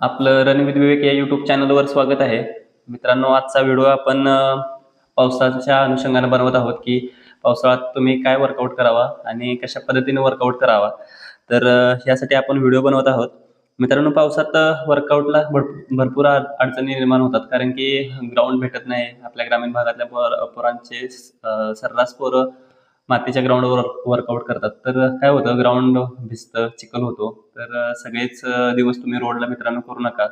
आपलं रणवीर विवेक या यूट्यूब चॅनलवर स्वागत आहे. मित्रांनो आजचा व्हिडिओ आपण पावसाच्या अनुषंगाने बनवत आहोत की पावसाळ्यात तुम्ही काय वर्कआउट करावा आणि कशा पद्धतीने वर्कआउट करावा. तर ह्यासाठी यासाठी आपण व्हिडिओ बनवत आहोत. मित्रांनो पावसात वर्कआउटला भरपूर अडचणी निर्माण होतात. कारण की ग्राउंड भेटत नाही. आपल्या ग्रामीण भागातल्या पोर पोरांचे सर्रास पोरं मातीच्या ग्राउंडवर वर्कआउट करतात. तर काय होतं ग्राउंड भिजतं चिखल होतो. तर सगळेच दिवस तुम्ही रोडला मित्रांनो करू नका.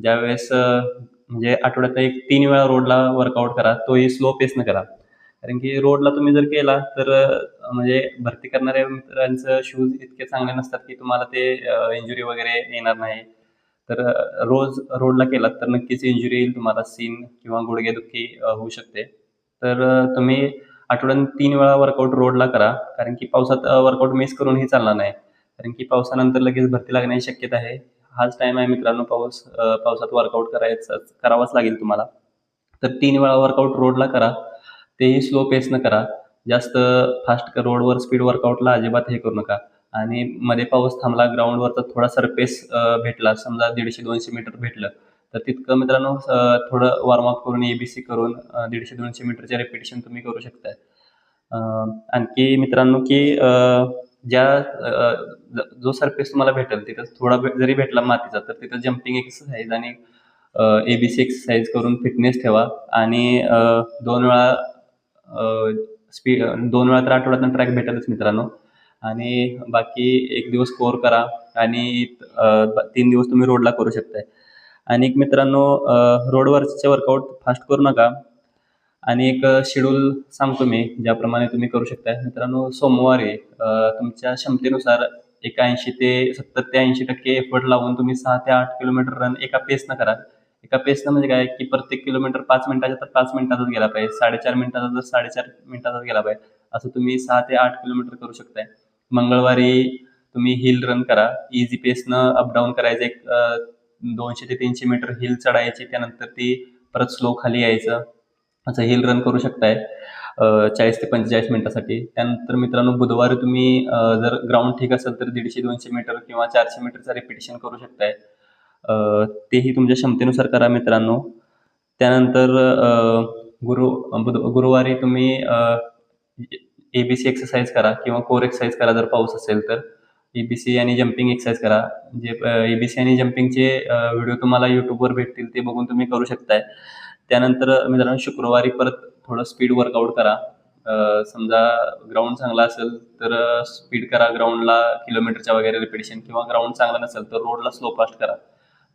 ज्यावेळेस म्हणजे आठवड्यात एक तीन वेळा रोडला वर्कआउट करा तोही स्लो पेसनं करा. कारण की रोडला तुम्ही जर केला तर म्हणजे भरती करणाऱ्या मित्रांचं शूज इतके चांगले नसतात की तुम्हाला ते इंजुरी वगैरे येणार नाही. तर रोज रोडला केलात तर नक्कीच इंजुरी येईल तुम्हाला सीन किंवा गुडघेदुखी होऊ शकते. तर तुम्ही आठवड्यात तीन वेळा वर्कआउट रोडला करा. कारण की पावसात वर्कआउट मिस करूनही चालणार नाही. कारण की पावसानंतर लगेच भरती लागण्याची शक्यता आहे. हाच टाइम आहे मित्रांनो पाऊस पावसात वर्कआउट करायचं करावाच लागेल तुम्हाला. तर तीन वेळा वर्कआउट रोडला करा. तेही स्लो पेसनं करा. जास्त फास्ट रोडवर स्पीड वर्कआउटला अजिबात हे करू नका. आणि मध्ये पाऊस थांबला ग्राउंडवरचा थोडा सरफेस भेटला. समजा दीडशे दोनशे मीटर भेटलं. तर तितकं मित्रांनो थोडं वॉर्मअप करून ए बी सी करून दीडशे दोनशे मीटरचे रेपिटेशन तुम्ही करू शकताय. आणखी मित्रांनो की ज्या जो सरफेस तुम्हाला भेटेल तिथं थोडा जरी भेटला मातीचा तर तिथं जम्पिंग एक्सरसाइज आणि ए बी सी एक्सरसाइज करून फिटनेस ठेवा. आणि दोन वेळा स्पीड दोन वेळा तर आठवड्यातून ट्रॅक भेटेलच मित्रांनो. आणि बाकी एक दिवस कोर करा आणि तीन दिवस तुम्ही रोडला करू शकताय. आणि एक मित्रांनो रोडवरचे वर्कआउट फास्ट करू नका. आणि एक शेड्यूल सांगतो मी ज्याप्रमाणे तुम्ही करू शकता मित्रांनो सोमवारी तुमच्या क्षमतेनुसार एक ऐंशी ते सत्तर ते ऐंशी टक्के एफर्ट लावून तुम्ही सहा ते आठ किलोमीटर रन एका पेसनं करा. एका पेसनं म्हणजे काय? की प्रत्येक किलोमीटर पाच मिनिटाचा तर पाच मिनिटातच गेला पाहिजे. साडेचार मिनिटाचा तर साडेचार मिनिटातच गेला पाहिजे असं तुम्ही सहा ते आठ किलोमीटर करू शकताय. मंगळवारी तुम्ही हिल रन करा. इझी पेसनं अपडाऊन करायचं एक दोनशे ते तीनशे मीटर हिल चढायची त्यानंतर ती परत स्लो खाली यायचं. असं हिल रन करू शकताय चाळीस ते पंचेचाळीस मिनिटासाठी. त्यानंतर मित्रांनो बुधवारी तुम्ही जर ग्राउंड ठीक असेल तर दीडशे दोनशे मीटर किंवा चारशे मीटरचा रिपिटेशन करू शकताय. तेही तुमच्या क्षमतेनुसार करा मित्रांनो. त्यानंतर गुरु बुध गुरुवारी तुम्ही ए बी सी एक्सरसाइज करा किंवा कोर एक्सरसाइज करा जर पाऊस असेल तर. एबीसी बी सी आणि जम्पिंग एक्सरसाइज करा. जे ए बी सी आणि जम्पिंगचे व्हिडिओ तुम्हाला यूट्यूबवर भेटतील ते बघून तुम्ही करू शकताय. त्यानंतर मित्रांनो शुक्रवारी परत थोडं स्पीड वर्कआउट करा. समजा ग्राउंड चांगला असेल तर स्पीड करा ग्राउंडला किलोमीटरच्या वगैरे रिपिटेशन किंवा ग्राउंड चांगला नसेल तर रोडला स्लो फास्ट करा.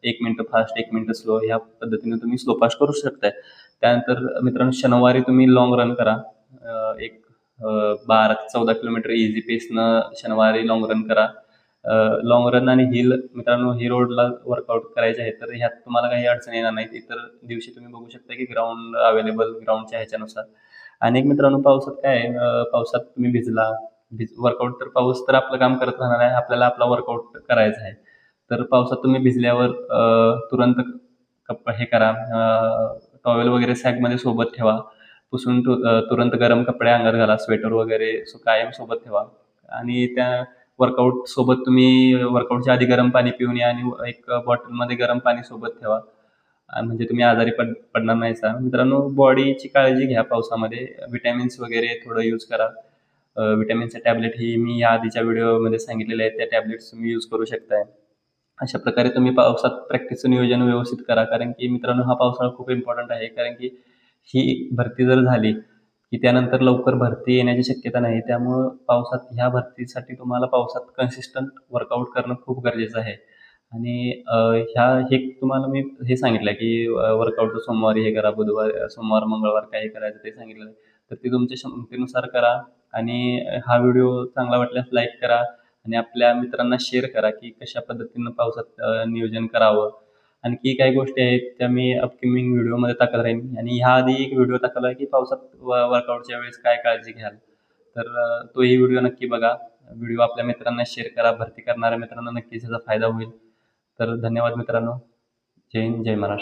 एक मिनटं फास्ट एक मिनटं स्लो ह्या पद्धतीने तुम्ही स्लो फास्ट करू शकताय. त्यानंतर मित्रांनो शनिवारी तुम्ही लॉंग रन करा. एक बारा ते चौदा किलोमीटर इझी पेसनं शनिवारी लॉंग रन करा. लॉंग रन आणि हिल मित्रांनो ही रोडला वर्कआउट करायचे आहे तर ह्यात तुम्हाला काही अडचण येणार नाही इतर दिवशी तुम्ही बघू शकता की ग्राउंड अवेलेबल ग्राउंडच्या ह्याच्यानुसार. आणि एक मित्रांनो पावसात काय आहे, पावसात तुम्ही भिजला भिज वर्कआउट तर पाऊस तर आपलं काम करत राहणार आहे आपल्याला आपला वर्कआउट करायचा आहे. तर पावसात तुम्ही भिजल्यावर तुरंत कप हे करा टॉवेल वगैरे सॅगमध्ये सोबत ठेवा. पुसून तु तुरंत गरम कपडे अंगात घाला स्वेटर वगैरे सो कायम सोबत ठेवा. आणि त्या वर्कआउट सोबत तुम्ही वर्कआउटच्या आधी गरम पाणी पिऊन या आणि एक बॉटलमध्ये गरम पाणी सोबत ठेवा. म्हणजे तुम्ही आजारी पड पडणार नाही सा. मित्रांनो बॉडीची काळजी घ्या पावसामध्ये. विटॅमिन्स वगैरे थोडं यूज करा. विटॅमिनचे टॅबलेट ही मी या आधीच्या व्हिडिओमध्ये सांगितलेले आहेत. त्या टॅबलेट्स तुम्ही यूज करू शकताय. अशा प्रकारे तुम्ही पावसात प्रॅक्टिसचं नियोजन व्यवस्थित करा. कारण की मित्रांनो हा पावसाळा खूप इम्पॉर्टंट आहे. कारण की ही भरती जर झाली की त्यानंतर लवकर भरती येण्याची शक्यता नाही त्यामुळं पावसात ह्या भरतीसाठी तुम्हाला पावसात कन्सिस्टंट वर्कआउट करणं खूप गरजेचं आहे. आणि ह्या हे तुम्हाला मी हे सांगितलं की वर्कआउट सोमवारी हे करा बुधवार सोमवार मंगळवार काय करायचं ते सांगितलं. तर ते तुमच्या क्षमतेनुसार करा आणि हा व्हिडिओ चांगला वाटल्यास लाईक करा आणि आपल्या मित्रांना शेअर करा की कशा पद्धतीनं पावसात नियोजन करावं. आणखी काही गोष्टी आहेत त्या मी अपकमिंग व्हिडिओमध्ये टाकत राहीन. आणि ह्या आधी एक व्हिडिओ टाकला आहे की पावसात वर्कआउटच्या वेळेस काय काळजी घ्याल? तर तोही व्हिडिओ नक्की बघा. व्हिडिओ आपल्या मित्रांना शेअर करा. भरती करणाऱ्या मित्रांना नक्कीच त्याचा फायदा होईल. तर धन्यवाद मित्रांनो. जय हिंद जय महाराष्ट्र.